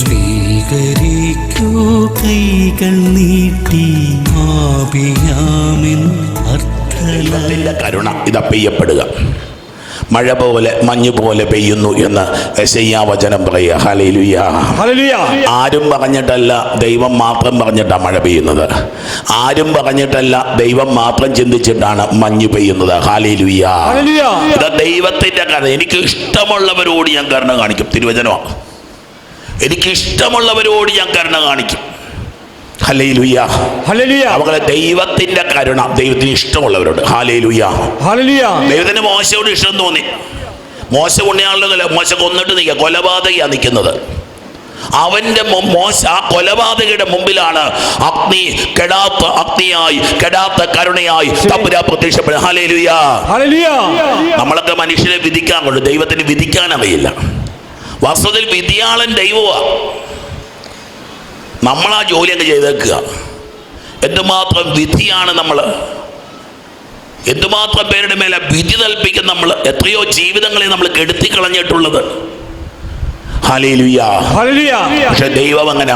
സ്വീകരിക്കൂ. കൈകൾ നീട്ടി ആപിയാമിൻ അർത്ഥമില്ല കരുണ ഇതാ പെയ്യപ്പെടുക. മഴ പോലെ മഞ്ഞ് പോലെ പെയ്യുന്നു എന്ന് വചനം പറയുക. ആരും പറഞ്ഞിട്ടല്ല ദൈവം മാത്രം പറഞ്ഞിട്ടാണ് മഴ പെയ്യുന്നത്. ആരും പറഞ്ഞിട്ടല്ല ദൈവം മാത്രം ചിന്തിച്ചിട്ടാണ് മഞ്ഞു പെയ്യുന്നത്. ഇത് ദൈവത്തിന്റെ കഥ എനിക്ക് ഇഷ്ടമുള്ളവരോട് ഞാൻ കരുണ കാണിക്കും. തിരുവചനമാണ് എനിക്ക് ഇഷ്ടമുള്ളവരോട് ഞാൻ കരുണ കാണിക്കും. അവളെ ദൈവത്തിന്റെ കരുണ ദൈവത്തിന് ഇഷ്ടമുള്ളവരോട്. ദൈവത്തിന് മോശയോട് ഇഷ്ടം തോന്നി. മോശ ഉണ്ണിയാളുടെ മോശ കൊന്നിട്ട് നിൽക്കുക. കൊലപാതകയാ നിൽക്കുന്നത്. അവന്റെ മോശ ആ കൊലപാതകയുടെ മുമ്പിലാണ് അഗ്നി കെടാത്ത അഗ്നിയായി കെടാത്ത കരുണയായി തമ്പുരാ പ്രത്യക്ഷപ്പെടുക നമ്മളൊക്കെ മനുഷ്യരെ വിധിക്കാൻ കൊണ്ട് ദൈവത്തിന് വിധിക്കാൻ അറിയില്ല. വാസ്തവത്തിൽ വിധിയാളൻ ദൈവമാ നമ്മൾ ആ ജോലി അങ്ങ് ചെയ്തേക്കുക. എന്തുമാത്രം വിധിയാണ് നമ്മൾ എന്തുമാത്രം പേരുടെ മേലെ വിധി കൽപ്പിക്കും നമ്മൾ എത്രയോ ജീവിതങ്ങളെ നമ്മൾ കെടുത്തി കളഞ്ഞിട്ടുള്ളത് പക്ഷെ ദൈവം അങ്ങനെ.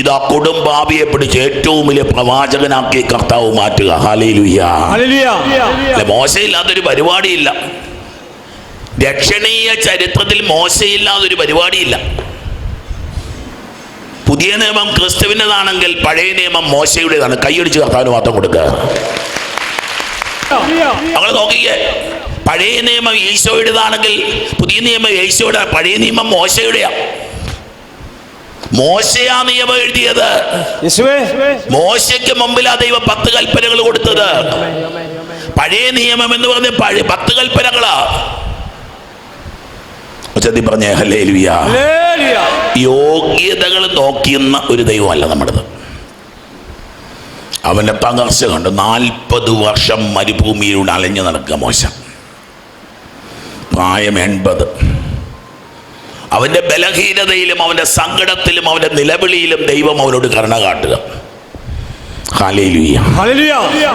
ഇതാ കൊടുംപാപിയെ പിടിച്ച് ഏറ്റവും വലിയ പ്രവാചകനാക്കി കർത്താവ് മാറ്റുക. ഹാലേലുയ്യ മോശമില്ലാത്തൊരു പരിപാടിയില്ല. രക്ഷണീയ ചരിത്രത്തിൽ മോശയില്ലാതെ ഒരു പരിപാടിയില്ല. പുതിയ നിയമം ക്രിസ്തുവിന്റെതാണെങ്കിൽ പഴയ നിയമം മോശയുടേതാണ്. കൈയടിച്ച് കർത്താവിന് മാത്രം കൊടുക്കുക. നമ്മൾ നോക്കിയേ പഴയ നിയമം ഈശോയുടേതാണെങ്കിൽ പുതിയ നിയമം ഈശോയുടെ പഴയ നിയമം മോശയുടെയാ. മോശയാ നിയമം എഴുതിയത്. മോശയ്ക്ക് മുമ്പിലാ ദൈവം പത്ത് കൽപ്പനകൾ കൊടുത്തത്. പഴയ നിയമം എന്ന് പറഞ്ഞ പഴയ പത്ത് കൽപ്പനകളാ. ഉച്ചത്തി പറഞ്ഞേ ഹലേ ലുയാ യോഗ്യതകൾ നോക്കിയുന്ന ഒരു ദൈവമല്ല നമ്മുടേത്. അവന്റെ തകർച്ച കണ്ട്. നാൽപ്പത് വർഷം മരുഭൂമിയിലൂടെ അലഞ്ഞു നടക്കുക മോശം. പ്രായം എൺപത്. അവന്റെ ബലഹീനതയിലും അവന്റെ സങ്കടത്തിലും അവന്റെ നിലവിളിയിലും ദൈവം അവനോട് കരുണ കാട്ടുക.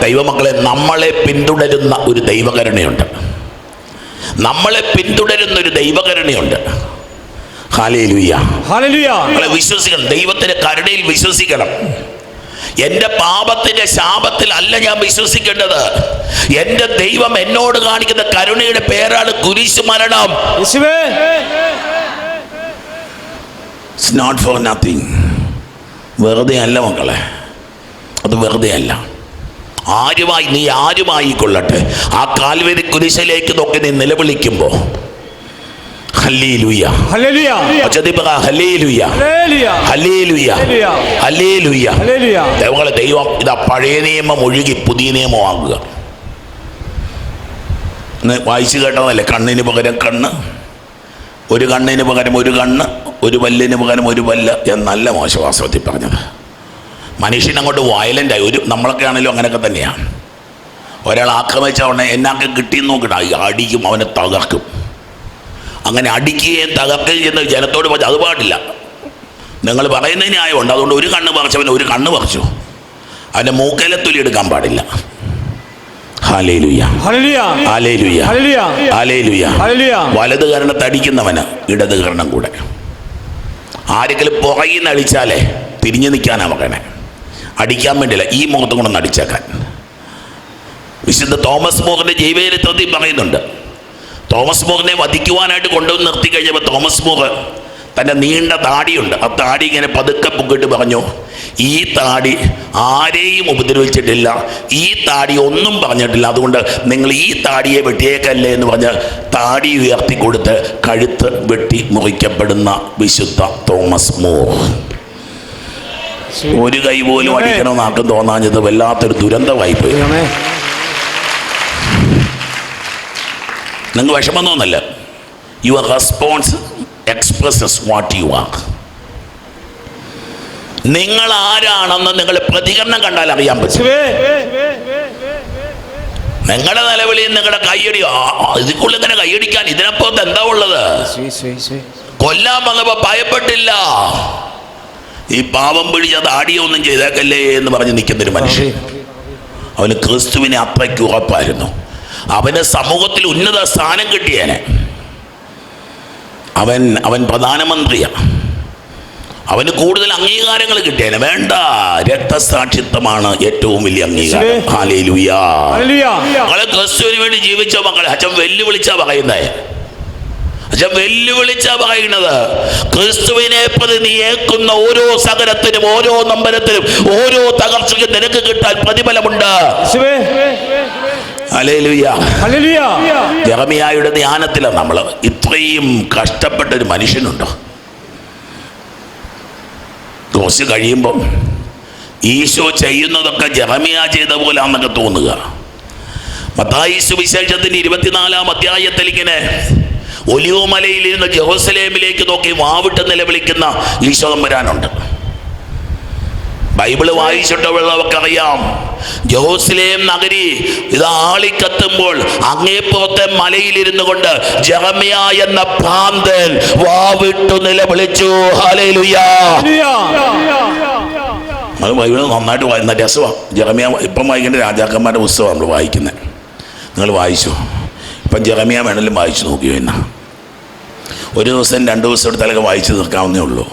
ദൈവമക്കളെ നമ്മളെ പിന്തുടരുന്ന ഒരു ദൈവകരുണയുണ്ട്. നമ്മളെ പിന്തുടരുന്ന ഒരു ദൈവകരുണയുണ്ട് നമ്മളെ വിശ്വസിക്കണം. ദൈവത്തിന്റെ കരുണയിൽ വിശ്വസിക്കണം. എന്റെ പാപത്തിന്റെ ശാപത്തിൽ അല്ല ഞാൻ വിശ്വസിക്കേണ്ടത്. എന്റെ ദൈവം എന്നോട് കാണിക്കുന്ന കരുണയുടെ പേരാണ് കുരിശു മരണം. യേശുവേ. ഇറ്റ്സ് നോട്ട് ഫോർ നത്തിങ് വെറുതെ അല്ല മക്കളെ. അത് വെറുതെ അല്ല ആരുമായി നീ ആരുമായി കൊള്ളട്ടെ? ആ കാൽവരി കുരിശിലേക്ക് നോക്കി നീ നിലവിളിക്കുമ്പോൾ ദൈവങ്ങളെ ദൈവം ഇതാ പഴയ നിയമം ഒഴുകി പുതിയ നിയമം ആകുക വായിച്ചു കേട്ടതല്ലേ? കണ്ണിന് പകരം കണ്ണ് ഒരു കണ്ണിന് പകരം ഒരു കണ്ണ് ഒരു പല്ലിന് പകരം ഒരു പല്ല് എന്നല്ല മോശവാസ്തവത്തിൽ പറഞ്ഞത്. മനുഷ്യൻ അങ്ങോട്ട് വയലന്റായി ഒരു നമ്മളൊക്കെ ആണെങ്കിലും അങ്ങനെയൊക്കെ തന്നെയാണ് ഒരാൾ ആക്രമിച്ച ഉടനെ എന്നാക്കെ കിട്ടിയെന്ന് നോക്കണ്ട അടിക്കും അവനെ തകർക്കും. അങ്ങനെ അടിക്കുകയും തകർക്കുകയും ചെയ്യുന്ന ജനത്തോട് പറഞ്ഞു അത് പാടില്ല. നിങ്ങൾ പറയുന്നത് ന്യായമുണ്ട്. അതുകൊണ്ട് ഒരു കണ്ണ് പറിച്ചവൻ ഒരു കണ്ണ് പറിച്ചു. അവന്റെ മൂക്കയിലെ തൊലി എടുക്കാൻ പാടില്ല. വലത് കരണത്ത് അടിക്കുന്നവന് ഇടത് കരണം കൂടെ. ആരെങ്കിലും പുറകിൽ നിന്ന് അടിച്ചാലേ തിരിഞ്ഞു നിൽക്കാനാ മകനെ അടിക്കാൻ വേണ്ടിയില്ല ഈ മുഖത്തും കൂടെ ഒന്ന് അടിച്ചേക്കാൻ. വിശുദ്ധ തോമസ് മോഹന്റെ ജൈവചരിത്രത്തിൽ പറയുന്നുണ്ട്. തോമസ് മോഹനെ വധിക്കുവാനായിട്ട് കൊണ്ടുവന്ന് നിർത്തി കഴിഞ്ഞപ്പോൾ തോമസ് മോഹൻ തന്റെ നീണ്ട താടിയുണ്ട്. ആ താടി ഇങ്ങനെ പതുക്കെ പൊക്കിട്ട് പറഞ്ഞു ഈ താടി ആരെയും ഉപദ്രവിച്ചിട്ടില്ല ഈ താടി ഒന്നും പറഞ്ഞിട്ടില്ല. അതുകൊണ്ട് നിങ്ങൾ ഈ താടിയെ വെട്ടിയേക്കല്ലേ എന്ന് പറഞ്ഞ് താടി ഉയർത്തി കൊടുത്ത് കഴുത്ത് വെട്ടി മുറിക്കപ്പെടുന്ന വിശുദ്ധ തോമസ് മോർ ഒരു കൈ പോലും അടിക്കണമെന്ന് ആർക്കും തോന്നാഞ്ഞത് വല്ലാത്തൊരു ദുരന്തമായി പോയി നിങ്ങൾ വിഷമം തോന്നല്ല? Your response expresses what you are നിങ്ങൾ ആരാണെന്ന് നിങ്ങൾ പ്രതികരണം കണ്ടാൽ അറിയാൻ പറ്റും. നിങ്ങളുടെ നിലവിളി നിങ്ങളുടെ കൈയടി ഇതിക്കുള്ളിൽ ഇങ്ങനെ കൈയടിക്കാൻ ഇതിനപ്പുറത്ത് എന്താ ഉള്ളത്? കൊല്ലാൻ വന്നപ്പോ ഭയപ്പെട്ടില്ല. ഈ പാവം പിടിച്ച ദാടിയൊന്നും ചെയ്തേക്കല്ലേ എന്ന് പറഞ്ഞ് നിൽക്കുന്നൊരു മനുഷ്യൻ. അവന് ക്രിസ്തുവിനെ അത്രയ്ക്ക് ഉറപ്പായിരുന്നു. അവന് സമൂഹത്തിൽ ഉന്നത സ്ഥാനം കിട്ടിയേനെ. അവൻ അവൻ പ്രധാനമന്ത്രിയാണ് അവന് കൂടുതൽ അംഗീകാരങ്ങൾ കിട്ടിയേനെ. വേണ്ട രക്തസാക്ഷിത്വമാണ് ഏറ്റവും വലിയ അംഗീകാരം. ക്രിസ്തുവിന് വേണ്ടി ജീവിച്ച മക്കളെ അച്ഛൻ വെല്ലുവിളിച്ചാ പറയുന്നേ. വെല്ലുവിളിച്ചാ പറയുന്നത്. ക്രിസ്തുവിനെ പ്രതി നീ ഏക്കുന്ന ഓരോ സകലത്തിനും ഓരോ നമ്പരത്തിനും ഓരോ തകർച്ചയ്ക്കും നിനക്ക് കിട്ടാൻ പ്രതിഫലമുണ്ട്. ജറമിയായുടെ ധ്യാനത്തിലാണ് നമ്മൾ ഇത്രയും കഷ്ടപ്പെട്ട ഒരു മനുഷ്യനുണ്ടോ? കുറച്ച് കഴിയുമ്പം ഈശോ ചെയ്യുന്നതൊക്കെ ജറമിയ ചെയ്ത പോലാന്നൊക്കെ തോന്നുക. മത്തായി സുവിശേഷത്തിന്റെ ഇരുപത്തിനാലാം അധ്യായത്തിൽ ഇങ്ങനെ ഒലിവുമലയിൽ ഇരുന്ന് ജെറൂസലേമിലേക്ക് നോക്കി വാവിട്ട് നിലവിളിക്കുന്ന ഈശോ തമ്പുരാനുണ്ട് ബൈബിൾ വായിച്ചിട്ടുള്ളവർക്ക് അറിയാം ജെറൂസലേം നഗരി ഇത് ആളിക്കത്തുമ്പോൾ അങ്ങേപ്പുറത്തെ മലയിലിരുന്നു കൊണ്ട് ജെറമിയ എന്ന ഭ്രാന്തൻ വാവിട്ടു നിലവിളിച്ചു. അത് ബൈബിൾ നന്നായിട്ട് വായിക്കുന്ന രസമാണ് ജെറമിയ ഇപ്പം വായിക്കേണ്ട രാജാക്കന്മാരുടെ പുസ്തകമാണ് നമ്മൾ വായിക്കുന്നത് നിങ്ങൾ വായിച്ചു. ഇപ്പം ജെറമിയ വേണമെങ്കിലും വായിച്ചു നോക്കിയോ എന്നാ ഒരു ദിവസം രണ്ട് ദിവസം എടുത്താലൊക്കെ വായിച്ച് തീർക്കാവുന്നേ ഉള്ളൂ.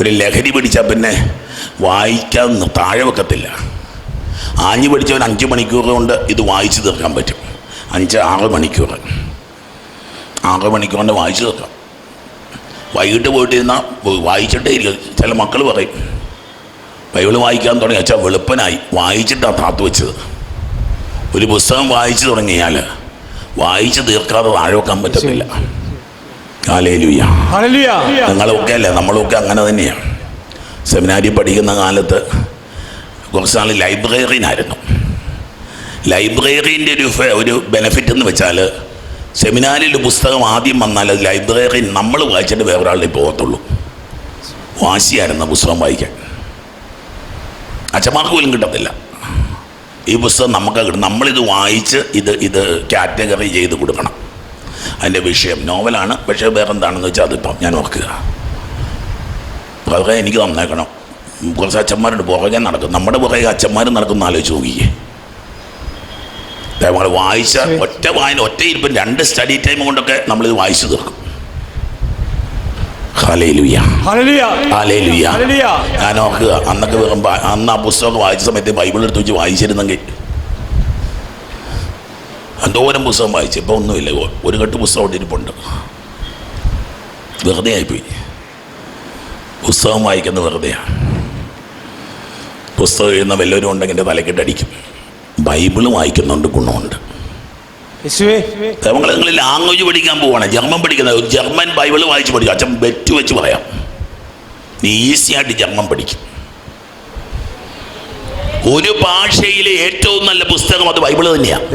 ഒരു ലഹരി പിടിച്ചാൽ പിന്നെ വായിക്കാൻ താഴെ വെക്കത്തില്ല. ആഞ്ഞു പിടിച്ചവൻ അഞ്ച് മണിക്കൂർ കൊണ്ട് ഇത് വായിച്ചു തീർക്കാൻ പറ്റും. അഞ്ച് ആറ് മണിക്കൂർ. ആറ് മണിക്കൂർ കൊണ്ട് വായിച്ചു തീർക്കാം. വൈകിട്ട് പോയിട്ടിരുന്നാൽ വായിച്ചിട്ടേ ഇരിക്കും. ചില മക്കൾ പറയും ബൈബിൾ വായിക്കാൻ തുടങ്ങി. വെച്ചാൽ വെളുപ്പനായി. വായിച്ചിട്ടാണ് താത്തു വെച്ചത്. ഒരു പുസ്തകം വായിച്ചു തുടങ്ങിയാൽ വായിച്ച് തീർക്കാതെ താഴെ വെക്കാൻ പറ്റത്തില്ല നിങ്ങളൊക്കെ അല്ലേ? നമ്മളൊക്കെ അങ്ങനെ തന്നെയാണ് സെമിനാരി പഠിക്കുന്ന കാലത്ത് കുറച്ച് നാൾ ലൈബ്രറിയനായിരുന്നു ലൈബ്രറീന്റെ ഒരു ഒരു ബെനഫിറ്റ് എന്ന് വെച്ചാൽ സെമിനാരിൽ പുസ്തകം ആദ്യം വന്നാൽ അത് ലൈബ്രറി നമ്മൾ വായിച്ചിട്ട് വേറൊരാളിൽ പോകത്തുള്ളൂ. വാശിയായിരുന്നു പുസ്തകം വായിക്കാൻ. അച്ഛന്മാർക്ക് പോലും കിട്ടത്തില്ല. ഈ പുസ്തകം നമുക്ക് കിട്ടും. നമ്മളിത് വായിച്ച് ഇത് ഇത് കാറ്റഗറി ചെയ്ത് കൊടുക്കണം. അതിന്റെ വിഷയം. നോവലാണ്. പക്ഷേ വേറെ എന്താണെന്ന് വെച്ചാൽ അതിപ്പം ഞാൻ ഓർക്കുക. പുറകെ എനിക്ക് തന്നേക്കണം. കുറച്ച് അച്ഛന്മാരുണ്ട്. പുറകെ നടക്കും. നമ്മുടെ പുറകെ അച്ഛന്മാർ നടക്കുന്ന ആലോചിച്ച് നോക്കിയേ നമ്മൾ വായിച്ച ഒറ്റ വായന ഒറ്റ ഇരിപ്പം രണ്ട് സ്റ്റഡി ടൈം കൊണ്ടൊക്കെ നമ്മളിത് വായിച്ചു തീർക്കും ഹലേലുയ്യ ഹല്ലേലൂയ ഹലേലുയ്യ ഹല്ലേലൂയ ഞാൻ ഓർക്കുക അന്നൊക്കെ വെറും അന്ന് ആ പുസ്തകം വായിച്ച സമയത്ത് ബൈബിൾ എടുത്ത് വെച്ച് വായിച്ചിരുന്നെങ്കിൽ എന്തോരം പുസ്തകം വായിച്ചു. ഇപ്പോൾ ഒന്നുമില്ല. ഒരു കെട്ട് പുസ്തകം അവിടെ ഇരിപ്പുണ്ട്. വെറുതെ ആയിപ്പോയി. പുസ്തകം വായിക്കുന്നത് വെറുതെയാണ് പുസ്തകം എഴുതുന്ന വല്ലവരും ഉണ്ടെങ്കിൽ എന്റെ തലക്കെട്ടടിക്കും ബൈബിൾ വായിക്കുന്നുണ്ട് ഗുണമുണ്ട്. നിങ്ങൾ ലാംഗ്വേജ് പഠിക്കാൻ പോവാണ്. ജർമ്മൻ പഠിക്കുന്നത് ഒരു ജർമ്മൻ ബൈബിൾ വായിച്ച് പഠിക്കും. അച്ഛൻ ബെറ്റ് വെച്ച് പറയാം. നീ ഈസി ആയിട്ട് ജർമ്മൻ പഠിക്കും. ഒരു ഭാഷയിലെ ഏറ്റവും നല്ല പുസ്തകം അത് ബൈബിൾ തന്നെയാണ്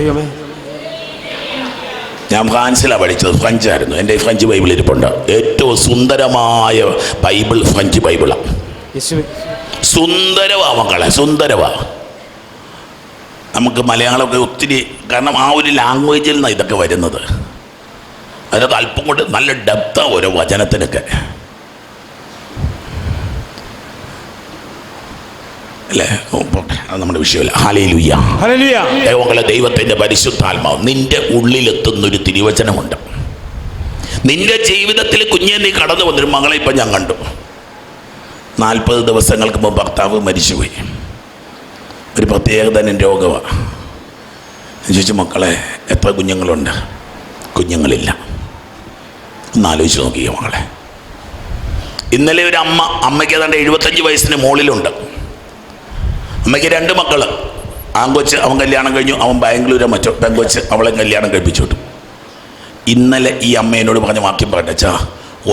ഞാൻ ഫ്രാൻസിലാണ് പഠിച്ചത് ഫ്രഞ്ചായിരുന്നു എന്റെ ഫ്രഞ്ച് ബൈബിൾ ഇരിപ്പുണ്ട്. ഏറ്റവും സുന്ദരമായ ബൈബിൾ ഫ്രഞ്ച് ബൈബിളാണ് സുന്ദരവാ മക്കളെ സുന്ദരവാ. നമുക്ക് മലയാളമൊക്കെ ഒത്തിരി കാരണം ആ ഒരു ലാംഗ്വേജിൽ നിന്നാണ് ഇതൊക്കെ വരുന്നത്. അതിനകത്ത് അല്പം കൊണ്ട് നല്ല ഡെപ്ത ഓരോ വചനത്തിനൊക്കെ. അല്ലേ. അത് നമ്മുടെ വിഷയമല്ല. ഹാലയിലുയ്യ ദൈവങ്ങളെ ദൈവത്തിന്റെ പരിശുദ്ധാത്മാവ് നിന്റെ ഉള്ളിലെത്തുന്നൊരു തിരുവചനമുണ്ട്. നിന്റെ ജീവിതത്തിൽ കുഞ്ഞെ നീ കടന്നു വന്നൊരു മകളെ ഇപ്പം ഞാൻ കണ്ടു. നാൽപ്പത് ദിവസങ്ങൾക്ക് മുമ്പ് ഭർത്താവ് മരിച്ചുപോയി. ഒരു പ്രത്യേക തന്നെ രോഗമാണ് ചോദിച്ചു മക്കളെ എത്ര കുഞ്ഞുങ്ങളുണ്ട്? കുഞ്ഞുങ്ങളില്ല. ഒന്ന് ആലോചിച്ച് നോക്കിയോ മകളെ ഇന്നലെ ഒരു അമ്മ അമ്മയ്ക്ക് ഏതാണ്ട് എഴുപത്തഞ്ച് വയസ്സിന് മുകളിലുണ്ട്. അമ്മയ്ക്ക് രണ്ട് മക്കൾ ആൺകൊച്ച് അവൻ കല്യാണം കഴിഞ്ഞു അവൻ ബാംഗ്ലൂരെ മറ്റോ പെങ്കൊച്ച് അവളെ കല്യാണം കഴിപ്പിച്ചു വിട്ടു. ഇന്നലെ ഈ അമ്മ എന്നോട് പറഞ്ഞ വാക്യം പറഞ്ഞാ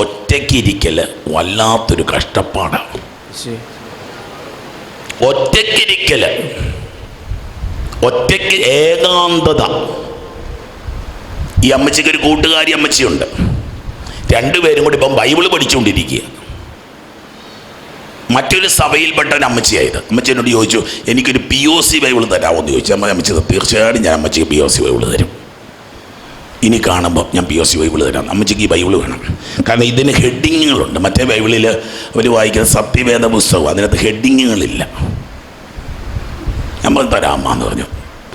ഒറ്റയ്ക്ക് ഇരിക്കൽ വല്ലാത്തൊരു കഷ്ടപ്പാടാണ് ഒറ്റയ്ക്കിരിക്കൽ ഒറ്റയ്ക്ക് ഏകാന്തത. ഈ അമ്മച്ചിക്കൊരു കൂട്ടുകാരി അമ്മച്ചിയുണ്ട്. രണ്ടുപേരും കൂടി ഇപ്പം ബൈബിൾ പഠിച്ചുകൊണ്ടിരിക്കുക. മറ്റൊരു സഭയിൽപ്പെട്ട ഒരു അമ്മച്ചിയായത്. അമ്മച്ചി എന്നോട് ചോദിച്ചു എനിക്കൊരു പി ഒ സി ബൈബിൾ തരാമോ എന്ന് ചോദിച്ചു. അമ്മ അമ്മച്ചി തീർച്ചയായിട്ടും ഞാൻ അമ്മച്ചിക്ക് പി ഒ സി ബൈബിൾ തരും. ഇനി കാണുമ്പോൾ ഞാൻ പി ഒ സി ബൈബിൾ തരാം. അമ്മച്ചിക്ക് ഈ ബൈബിൾ വേണം. കാരണം ഇതിന് ഹെഡിങ്ങുകളുണ്ട്. മറ്റേ ബൈബിളിൽ അവർ വായിക്കുന്ന സത്യവേദ പുസ്തകം അതിനകത്ത് ഹെഡിങ്ങുകളില്ല. നമ്മൾ തരാം അമ്മ എന്ന് പറഞ്ഞു.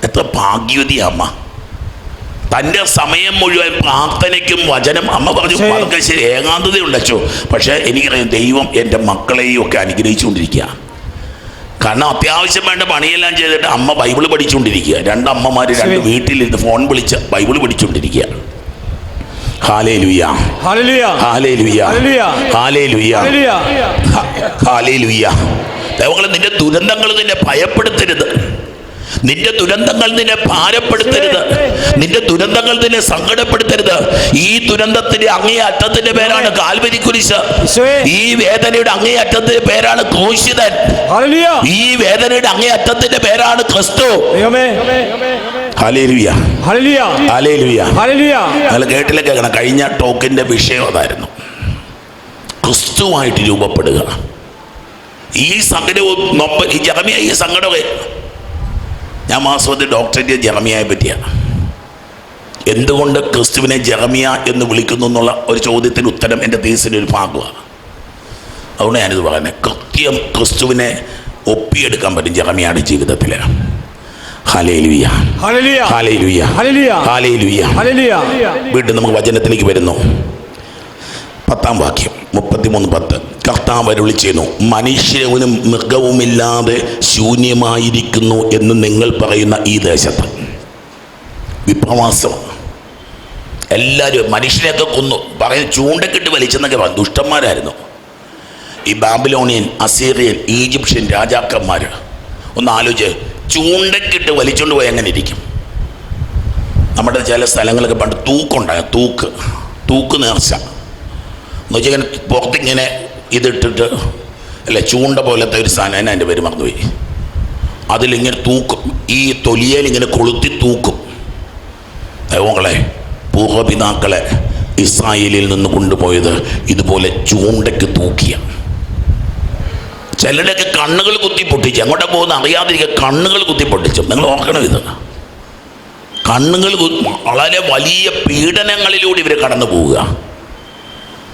എത്ര ഭാഗ്യവതി അമ്മ. തന്റെ സമയം മുഴുവൻ പ്രാർത്ഥനയ്ക്കും വചനം അമ്മ പറഞ്ഞു ശരി. ഏകാന്തത ശരി ഏകാന്തതയുണ്ടച്ചോ പക്ഷേ എനിക്കറിയാം ദൈവം എന്റെ മക്കളെയും ഒക്കെ അനുഗ്രഹിച്ചുകൊണ്ടിരിക്കുക. കാരണം അത്യാവശ്യം വേണ്ട പണിയെല്ലാം ചെയ്തിട്ട് അമ്മ ബൈബിൾ പഠിച്ചുകൊണ്ടിരിക്കുക. രണ്ട് അമ്മമാർ രണ്ട്. വീട്ടിലിരുന്ന് ഫോൺ വിളിച്ച് ബൈബിൾ പഠിച്ചുകൊണ്ടിരിക്കുക. ദൈവങ്ങളെ നിന്റെ ദുരന്തങ്ങൾ നിന്നെ ഭയപ്പെടുത്തരുത്. നിന്റെ ദുരന്തങ്ങൾ നിന്നെ ഭാരപ്പെടുത്തരുത്. നിന്റെ ദുരന്തങ്ങൾ നിന്നെ സങ്കടപ്പെടുത്തരുത്. ഈ ദുരന്തത്തിന്റെ അങ്ങേ അറ്റത്തിന്റെ പേരാണ് കാൽവരി കുരിശ്. ഈ വേദനയുടെ അങ്ങേ അറ്റത്തിന്റെ പേരാണ് ക്രൂശിതൻ. ഈ വേദനയുടെ അങ്ങേ അറ്റത്തിന്റെ പേരാണ് ക്രിസ്തു. കേട്ടില്ല കേൾക്കണം? കഴിഞ്ഞ ടോക്കിന്റെ വിഷയം അതായിരുന്നു. ക്രിസ്തുവായിട്ട് രൂപപ്പെടുക. ഈ സങ്കടവും ഈ ജഗമിയ ഈ സങ്കടമേ ഞാൻ മാസത്തിൽ ഡോക്ടറേറ്റ് ജറമിയയെ പറ്റിയാണ്. എന്തുകൊണ്ട് ക്രിസ്തുവിനെ ജറമിയ എന്ന് വിളിക്കുന്നു എന്നുള്ള ഒരു ചോദ്യത്തിന് ഉത്തരം എന്റെ തീസിന്റെ ഒരു ഭാഗമാണ്. അതുകൊണ്ട് ഞാനിത് പറയുന്നത് കൃത്യം ക്രിസ്തുവിനെ ഒപ്പിയെടുക്കാൻ പറ്റും ജറമിയയുടെ ജീവിതത്തിൽ വീണ്ടും നമുക്ക് വചനത്തിലേക്ക് വരുന്നു. പത്താം വാക്യം മുപ്പത്തിമൂന്ന് പത്ത്. കർത്താവ് അരുളി ചെയ്യുന്നു മനുഷ്യനും മൃഗവുമില്ലാതെ ശൂന്യമായിരിക്കുന്നു എന്ന് നിങ്ങൾ പറയുന്ന ഈ ദേശത്ത്. വിപ്രവാസം എല്ലാവരും മനുഷ്യനെയൊക്കെ കൊന്നു പറയുന്ന ചൂണ്ടക്കിട്ട് വലിച്ചെന്നൊക്കെ പറഞ്ഞു. ദുഷ്ടന്മാരായിരുന്നു. ഈ ബാബിലോണിയൻ അസീറിയൻ ഈജിപ്ഷ്യൻ രാജാക്കന്മാർ ഒന്ന് ആലോചിച്ച് ചൂണ്ടക്കിട്ട് വലിച്ചുകൊണ്ട് പോയി എങ്ങനെ ഇരിക്കും? നമ്മുടെ ചില സ്ഥലങ്ങളൊക്കെ പണ്ട് തൂക്കുണ്ടായ തൂക്ക്. തൂക്ക് നേർച്ച. എന്ന് വെച്ചാൽ പുറത്തിങ്ങനെ ഇതിട്ടിട്ട് അല്ലേ ചൂണ്ട പോലത്തെ ഒരു സാധനം എന്റെ പേര് മറന്നുപോയി. അതിലിങ്ങനെ തൂക്കും. ഈ തൊലിയേൽ ഇങ്ങനെ കൊളുത്തി തൂക്കും. ദൈവങ്ങളെ പൂർവപിതാക്കളെ ഇസ്രായേലിൽ നിന്ന് കൊണ്ടുപോയത് ഇതുപോലെ ചൂണ്ടയ്ക്ക് തൂക്കിയ. ചിലരുടെയൊക്കെ കണ്ണുകൾ കുത്തി പൊട്ടിച്ചു അങ്ങോട്ട് പോകുന്ന അറിയാതിരിക്കുക കണ്ണുകൾ കുത്തി പൊട്ടിച്ചു. നിങ്ങൾ ഓർക്കണം ഇത്. കണ്ണുകൾ വളരെ വലിയ പീഡനങ്ങളിലൂടെ ഇവർ കടന്നു പോവുക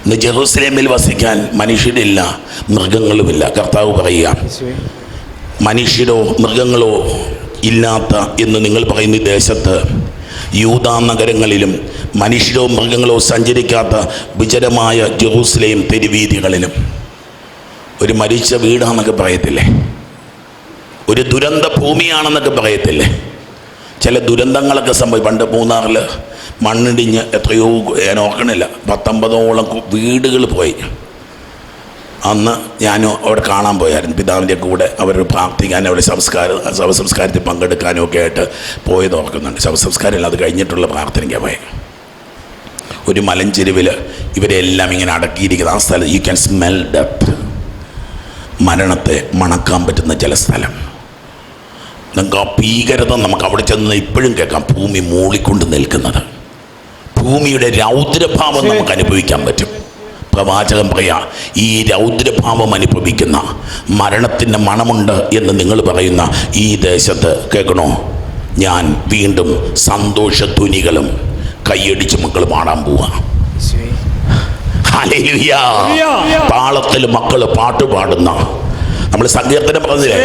ഇന്ന് ജെറൂസലേമിൽ വസിക്കാൻ മനുഷ്യരില്ല മൃഗങ്ങളുമില്ല. കർത്താവ് പറയുക മനുഷ്യരോ മൃഗങ്ങളോ ഇല്ലാത്ത എന്ന് നിങ്ങൾ പറയുന്ന ദേശത്ത് യൂതാ നഗരങ്ങളിലും മനുഷ്യരോ മൃഗങ്ങളോ സഞ്ചരിക്കാത്ത വിചരമായ ജെറൂസലേം തെരുവീതികളിലും. ഒരു മരിച്ച വീടാണെന്നൊക്കെ പറയത്തില്ലേ? ഒരു ദുരന്ത ഭൂമിയാണെന്നൊക്കെ പറയത്തില്ലേ? ചില ദുരന്തങ്ങളൊക്കെ സംഭവിക്കും പണ്ട് മൂന്നാറിൽ മണ്ണിടിഞ്ഞ് എത്രയോ ഞാൻ ഓർക്കണില്ല. പത്തൊമ്പതോളം വീടുകൾ പോയി. അന്ന് ഞാൻ അവിടെ കാണാൻ പോയായിരുന്നു. പിതാവിന്റെ കൂടെ അവർ പ്രാർത്ഥിക്കാൻ അവിടെ സംസ്കാര ശവസംസ്കാരത്തിൽ പങ്കെടുക്കാനും ഒക്കെ ആയിട്ട് പോയത് ഓർക്കുന്നുണ്ട്. ശവസംസ്കാരം അത് കഴിഞ്ഞിട്ടുള്ള പ്രാർത്ഥനയ്ക്ക് പോയത് ഒരു മലഞ്ചെരുവിൽ ഇവരെല്ലാം ഇങ്ങനെ അടക്കിയിരിക്കുന്ന. ആ സ്ഥലം യു ക്യാൻ സ്മെൽ ഡെപ്ത് മരണത്തെ മണക്കാൻ പറ്റുന്ന ചില സ്ഥലം. നിങ്ങൾക്ക് ആ ഭീകരത നമുക്ക് അവിടെ ചെന്ന് ഇപ്പോഴും കേൾക്കാം. ഭൂമി മൂളിക്കൊണ്ട് നിൽക്കുന്നത്. ഭൂമിയുടെ രൗദ്രഭാവം നമുക്ക് അനുഭവിക്കാൻ പറ്റും. പ്രവാചകൻ പറയാ ഈ രൗദ്രഭാവം അനുഭവിക്കുന്ന മരണത്തിന്റെ മണമുണ്ട് എന്ന് നിങ്ങൾ പറയുന്ന ഈ ദേശത്ത് കേൾക്കണോ? ഞാൻ വീണ്ടും സന്തോഷ സന്തോഷധ്വനികളും കൈയടിച്ച് മക്കൾ പാടാൻ പോവാ. പാളത്തിൽ. മക്കൾ പാട്ട് പാടുന്ന നമ്മൾ സങ്കീർത്തനം പറഞ്ഞില്ലേ?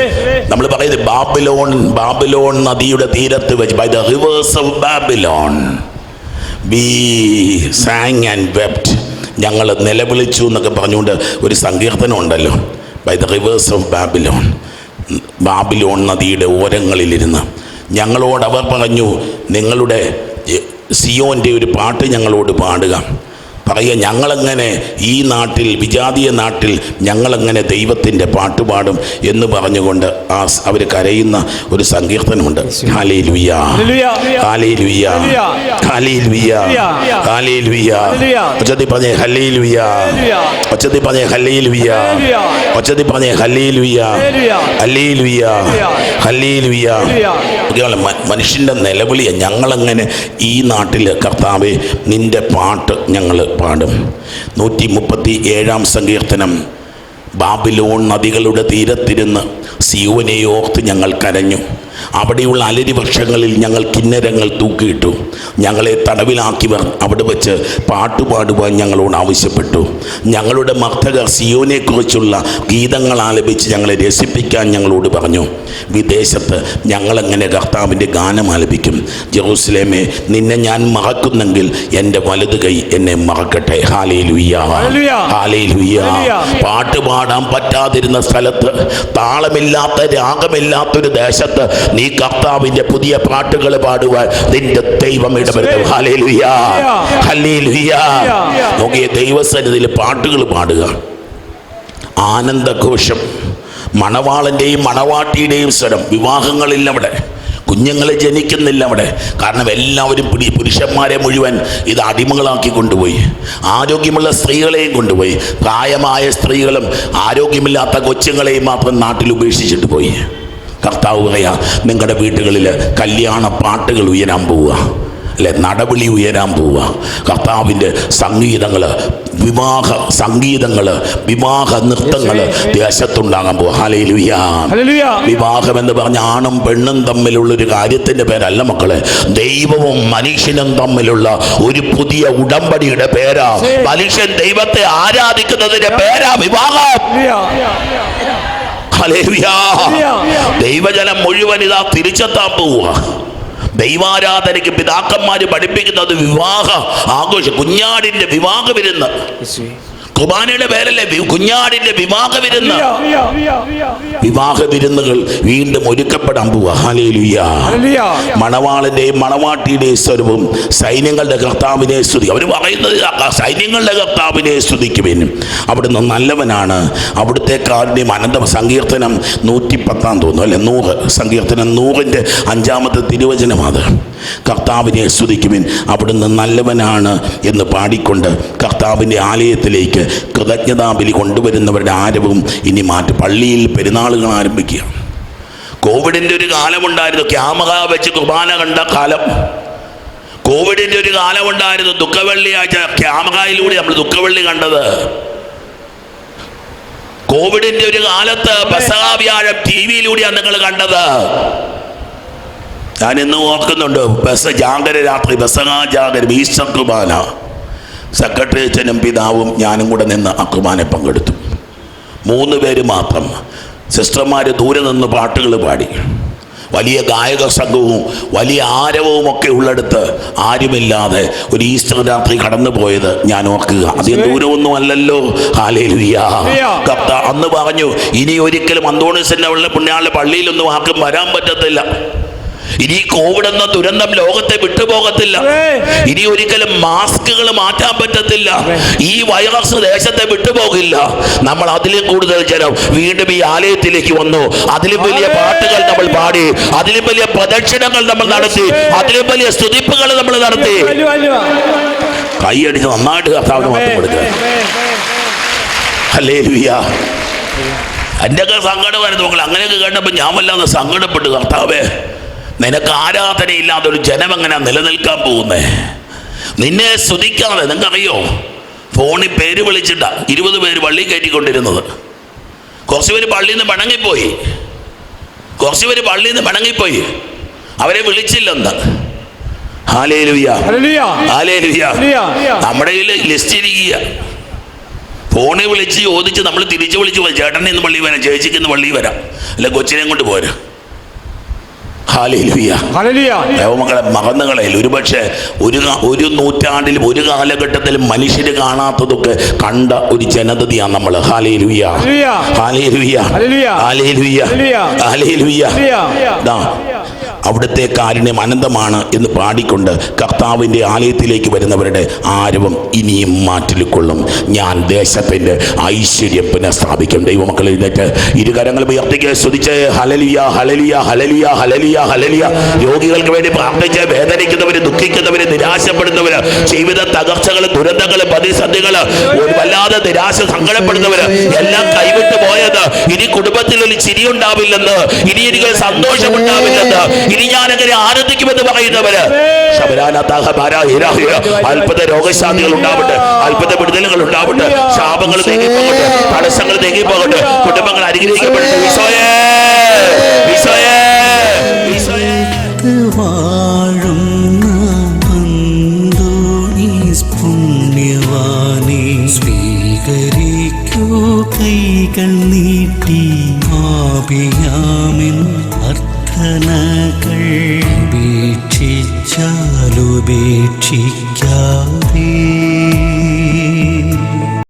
നമ്മൾ പറയുന്നത് ബാബിലോൺ ബാബിലോൺ നദിയുടെ തീരത്ത് വെച്ച് by the rivers of Babylon we sang and wept ഞങ്ങൾ നിലവിളിച്ചു എന്നൊക്കെ പറഞ്ഞുകൊണ്ട് ഒരു സങ്കീർത്തനം ഉണ്ടല്ലോ. By the rivers of Babylon Babylon നദിയുടെ ഓരങ്ങളിലിരുന്ന്. ഞങ്ങളോട് അവർ പറഞ്ഞു നിങ്ങളുടെ സിയോന്റെ ഒരു പാട്ട് ഞങ്ങളോട് പാടുക. പറയുക ഞങ്ങളെങ്ങനെ ഈ നാട്ടിൽ വിജാതീയ നാട്ടിൽ ഞങ്ങളെങ്ങനെ ദൈവത്തിന്റെ പാട്ടുപാടും എന്ന് പറഞ്ഞുകൊണ്ട് ആ അവർ കരയുന്ന ഒരു സങ്കീർത്തനമുണ്ട്. ഒച്ചത്തി പറഞ്ഞേ ഹല്ലേലൂയ. ഒച്ചത്തി പറഞ്ഞേ ലുയ്യ ഹല്ലേലൂയ. പറഞ്ഞേ ഹല്ലേലുയ്യ ഹല്ലേലൂയ. ഹല്ലേലുയ്യ മനുഷ്യന്റെ നിലവിളിയെ ഞങ്ങളങ്ങനെ ഈ നാട്ടിൽ കർത്താവ് നിന്റെ പാട്ട് ഞങ്ങൾ പാടും. നൂറ്റി മുപ്പത്തി ഏഴാം സങ്കീർത്തനം. ബാബിലോൺ നദികളുടെ തീരത്തിരുന്ന് സിയോനെ ഓർത്ത് ഞങ്ങൾ കരഞ്ഞു. അവിടെയുള്ള അലരി വൃക്ഷങ്ങളിൽ ഞങ്ങൾ കിന്നരങ്ങൾ തൂക്കിയിട്ടു. ഞങ്ങളെ തടവിലാക്കിയവർ അവിടെ വെച്ച് പാട്ടുപാടുവാൻ ഞങ്ങളോട് ആവശ്യപ്പെട്ടു. ഞങ്ങളുടെ മർത്തകർ സിയോനെക്കുറിച്ചുള്ള ഗീതങ്ങൾ ആലപിച്ച് ഞങ്ങളെ രസിപ്പിക്കാൻ ഞങ്ങളോട് പറഞ്ഞു. വിദേശത്ത് ഞങ്ങളെങ്ങനെ കർത്താവിന്റെ ഗാനം ആലപിക്കും? ജെറൂസലേമേ നിന്നെ ഞാൻ മറക്കുന്നെങ്കിൽ എന്റെ വലത് കൈ എന്നെ മറക്കട്ടെ. ഹാലേ ലുയ്യ ഹല്ലേലൂയ. ഹാലേ ലുയ്യ ഹല്ലേലൂയ. പാട്ട് പാടാൻ പറ്റാതിരുന്ന സ്ഥലത്ത് താളമില്ലാത്ത രാഗമില്ലാത്തൊരു ദേശത്ത് നീ കർത്താവിന്റെ പുതിയ പാട്ടുകൾ പാടുവാൻ നിന്റെ ദൈവം ഇടപെടും നോക്കിയ ദൈവസന്നിധിയിൽ പാട്ടുകൾ പാടുക. ആനന്ദഘോഷം മണവാളന്റെയും മണവാട്ടിയുടെയും സ്വരം വിവാഹങ്ങളില്ല അവിടെ കുഞ്ഞുങ്ങളെ ജനിക്കുന്നില്ല അവിടെ കാരണം എല്ലാവരും പിടി പുരുഷന്മാരെ മുഴുവൻ ഇത് അടിമകളാക്കി കൊണ്ടുപോയി. ആരോഗ്യമുള്ള സ്ത്രീകളെയും കൊണ്ടുപോയി. പ്രായമായ സ്ത്രീകളും ആരോഗ്യമില്ലാത്ത കൊച്ചുങ്ങളെയും മാത്രം നാട്ടിൽ ഉപേക്ഷിച്ചിട്ട് പോയി. കർത്താവ് പറയാ നിങ്ങളുടെ വീട്ടുകളിൽ കല്യാണ പാട്ടുകൾ ഉയരാൻ പോവുക. അല്ലെ നടവിളി ഉയരാൻ പോവുക. കർത്താവിന്റെ സംഗീതങ്ങൾ വിവാഹ സംഗീതങ്ങൾ വിവാഹ നൃത്തങ്ങൾ ദേശത്തുണ്ടാകാൻ പോവുക. ഹല്ലേലൂയ. വിവാഹം എന്ന് പറഞ്ഞ ആണും പെണ്ണും തമ്മിലുള്ള ഒരു കാര്യത്തിന്റെ പേരല്ല മക്കളെ. ദൈവവും മനുഷ്യനും തമ്മിലുള്ള ഒരു പുതിയ ഉടമ്പടിയുടെ പേരാ. മനുഷ്യൻ ദൈവത്തെ ആരാധിക്കുന്നതിന്റെ പേരാ വിവാഹം. ദൈവജനം മുഴുവൻ ഇതാ തിരിച്ചെത്താൻ പോവുക. ദൈവാരാധനയ്ക്ക് പിതാക്കന്മാര് പഠിപ്പിക്കുന്നത് വിവാഹ ആഘോഷം കുഞ്ഞാടിന്റെ വിവാഹ വിരുന്ന്. കുർബാനയുടെ പേരല്ലേ കുഞ്ഞാടിന്റെ വിവാഹ വിരുന്ന് വിവാഹ വിരുന്നുകൾ വീണ്ടും ഒരുക്കപ്പെടാൻ പോവുക മണവാളന്റെയും മണവാട്ടിയുടെയും സ്വരവും സൈന്യങ്ങളുടെ കർത്താവിനെ സ്തുതി. അവർ പറയുന്നത് സൈന്യങ്ങളുടെ കർത്താവിനെ സ്തുതിക്കുവിൻ അവിടുന്ന് നല്ലവനാണ്. അവിടുത്തെ കാരുണ്യം അനന്ത സങ്കീർത്തനം നൂറ്റി പത്താം തോന്നുന്നു അല്ലെ? നൂറ് സങ്കീർത്തനം നൂറിന്റെ അഞ്ചാമത്തെ തിരുവചനമാണ് കർത്താവിനെ സ്തുതിക്കുവിൻ. അവിടുന്ന് നല്ലവനാണ് എന്ന് പാടിക്കൊണ്ട് കർത്താവിന്റെ ആലയത്തിലേക്ക് കൃതജ്ഞതാബലി കൊണ്ടുവരുന്നവരുടെ ആരവും ഇനി മാറ്റി പള്ളിയിൽ പെരുന്നാളുകൾ ആരംഭിക്കുക കോവിഡിന്റെ ഒരു കാലമുണ്ടായിരുന്നു. ക്യാമറ വെച്ച് കുർബാന കണ്ട കാലം. കോവിഡിന്റെ ഒരു കാലമുണ്ടായിരുന്നു. ദുഃഖവെള്ളിയാഴ്ച ക്യാമറയിലൂടെ നമ്മൾ ദുഃഖവെള്ളി കണ്ടത്. കോവിഡിന്റെ ഒരു കാലത്ത് പെസഹ വ്യാഴം ടി വിയിലൂടെയാണ് നിങ്ങൾ കണ്ടത്. ഞാൻ ഇന്ന് ഓർക്കുന്നുണ്ട് ബസ് ജാഗര രാത്രി ബസകാ ജാഗരം ഈസ്റ്റർ കുർബാന. സെക്രട്ടറി അച്ഛനും പിതാവും ഞാനും കൂടെ നിന്ന് ആ കുർബാനെ പങ്കെടുത്തു. മൂന്ന് പേര് മാത്രം. സിസ്റ്റർമാർ ദൂരെ നിന്ന് പാട്ടുകൾ പാടി. വലിയ ഗായക സംഘവും വലിയ ആരവവും ഒക്കെ ഉള്ളിടത്ത് ആരുമില്ലാതെ ഒരു ഈസ്റ്റർ രാത്രി കടന്നു പോയത് ഞാൻ ഓർക്കുക. അധികം ദൂരമൊന്നും അല്ലല്ലോ. കപ്ത കർത്ത അന്ന് പറഞ്ഞു ഇനി ഒരിക്കലും അന്തോണിസിന്റെ ഉള്ള പുണ്യാളുടെ പള്ളിയിലൊന്നും ആർക്കും വരാൻ പറ്റത്തില്ല. ഇനി കോവിഡ് എന്ന ദുരന്തം ലോകത്തെ വിട്ടുപോകത്തില്ല. ഇനി ഒരിക്കലും മാസ്കുകൾ മാറ്റാൻ പറ്റത്തില്ല. ഈ വൈറസ് ദേശത്തെ വിട്ടുപോകില്ല. നമ്മൾ അതിലും കൂടുതൽ ജനം വീണ്ടും ഈ ആലയത്തിലേക്ക് വന്നു. അതിലും വലിയ പാട്ടുകൾ നമ്മൾ പാടി. അതിലും വലിയ പ്രദക്ഷിണങ്ങൾ നമ്മൾ നടത്തി. അതിലും വലിയ സ്തുതിപ്പുകൾ നമ്മൾ നടത്തി. കൈയടിച്ച് നന്നായിട്ട് കർത്താവിന് മാത്രം കൊടുക്കുക അല്ലേ ലുയ്യ എന്റെയൊക്കെ സങ്കടമായിരുന്നു. മക്കൾ അങ്ങനെയൊക്കെ കേട്ടപ്പോൾ ഞാൻ വല്ലാതെ സങ്കടപ്പെട്ടു കർത്താവേ. നിനക്ക് ആരാധനയില്ലാതെ ഒരു ജനം എങ്ങനെ നിലനിൽക്കാൻ പോകുന്നേ? നിന്നെ സ്തുതിക്കാതെ നിങ്ങൾക്കറിയോ? ഫോണിൽ പേര് വിളിച്ചിട്ട ഇരുപത് പേര് പള്ളി കയറ്റിക്കൊണ്ടിരുന്നത്. കുറച്ച് പേര് പള്ളിയിൽ നിന്ന് പിണങ്ങിപ്പോയി. കുറച്ച് പേര് പള്ളിയിൽ നിന്ന് പിണങ്ങിപ്പോയി. അവരെ വിളിച്ചില്ലെന്ന്. നമ്മുടെ ലിസ്റ്റ് ഇരിക്കുക. ഫോണിൽ വിളിച്ച് ചോദിച്ച് നമ്മൾ തിരിച്ചു വിളിച്ച് പോയി ചേട്ടൻ ഇന്ന് പള്ളി വരാം ചേച്ചിക്ക് ഇന്ന് പള്ളി വരാം. അല്ല കൊച്ചിനെയും കൊണ്ട് പോരാ. ദൈവമക്കളെ മറന്നുകളയിൽ ഒരുപക്ഷെ ഒരു ഒരു നൂറ്റാണ്ടിൽ ഒരു കാലഘട്ടത്തിൽ മനുഷ്യര് കാണാത്തതൊക്കെ കണ്ട ഒരു ജനതയാണ് നമ്മൾ ഹാലേലുയ്യ. ഹാലേലുയ്യ. ഹാലേലുയ്യ ഹാലേലുയ്യ അവിടുത്തെ കാരുണ്യം അനന്തമാണ് എന്ന് പാടിക്കൊണ്ട് കർത്താവിന്റെ ആലയത്തിലേക്ക് വരുന്നവരുടെ ആരവം ഇനിയും മാറ്റിക്കൊള്ളും ഞാൻ ദേശത്തിന്റെ ഐശ്വര്യം പുനഃസ്ഥാപിക്കും. ദൈവമക്കൾ എഴുന്നേറ്റ് ഇരുകരങ്ങൾ ഉയർത്തിക്ക് സ്തുതിച്ച് ഹലലിയ ഹലലിയ ഹലലിയ ഹലലിയ ഹലലിയ രോഗികൾക്ക് വേണ്ടി പ്രാർത്ഥിച്ച് വേദനിക്കുന്നവര് ദുഃഖിക്കുന്നവര് നിരാശപ്പെടുന്നവര് ജീവിത തകർച്ചകൾ ദുരന്തങ്ങൾ പ്രതിസന്ധികൾ വല്ലാതെ നിരാശ സങ്കടപ്പെടുന്നവര് എല്ലാം കൈവിട്ടു പോയത് ഇനി കുടുംബത്തിൽ ഒരു ചിരി ഉണ്ടാവില്ലെന്ന് ഇനി എനിക്ക് സന്തോഷമുണ്ടാവില്ലെന്ന് ഇനി ഞാനങ്ങനെ ആനന്ദിക്കുമെന്ന് പറയുന്നവര്. അത്ഭുത രോഗശാന്തികൾ ഉണ്ടാവട്ടെ അത്ഭുത വിടുതലുകൾ ഉണ്ടാവട്ടെ ശാപങ്ങൾ നീങ്ങിപ്പോകട്ടെ തടസ്സങ്ങൾ നീങ്ങിപ്പോകട്ടെ കുടുംബങ്ങൾ അനുഗ്രഹിക്കപ്പെടട്ടെ ഈശോയേ ഈശോയേ കൈകൾ നീട്ടി ആപിയാമിൻ അർത്ഥനകൾ ഉപേക്ഷിച്ചാലുപേക്ഷിക്കാതെ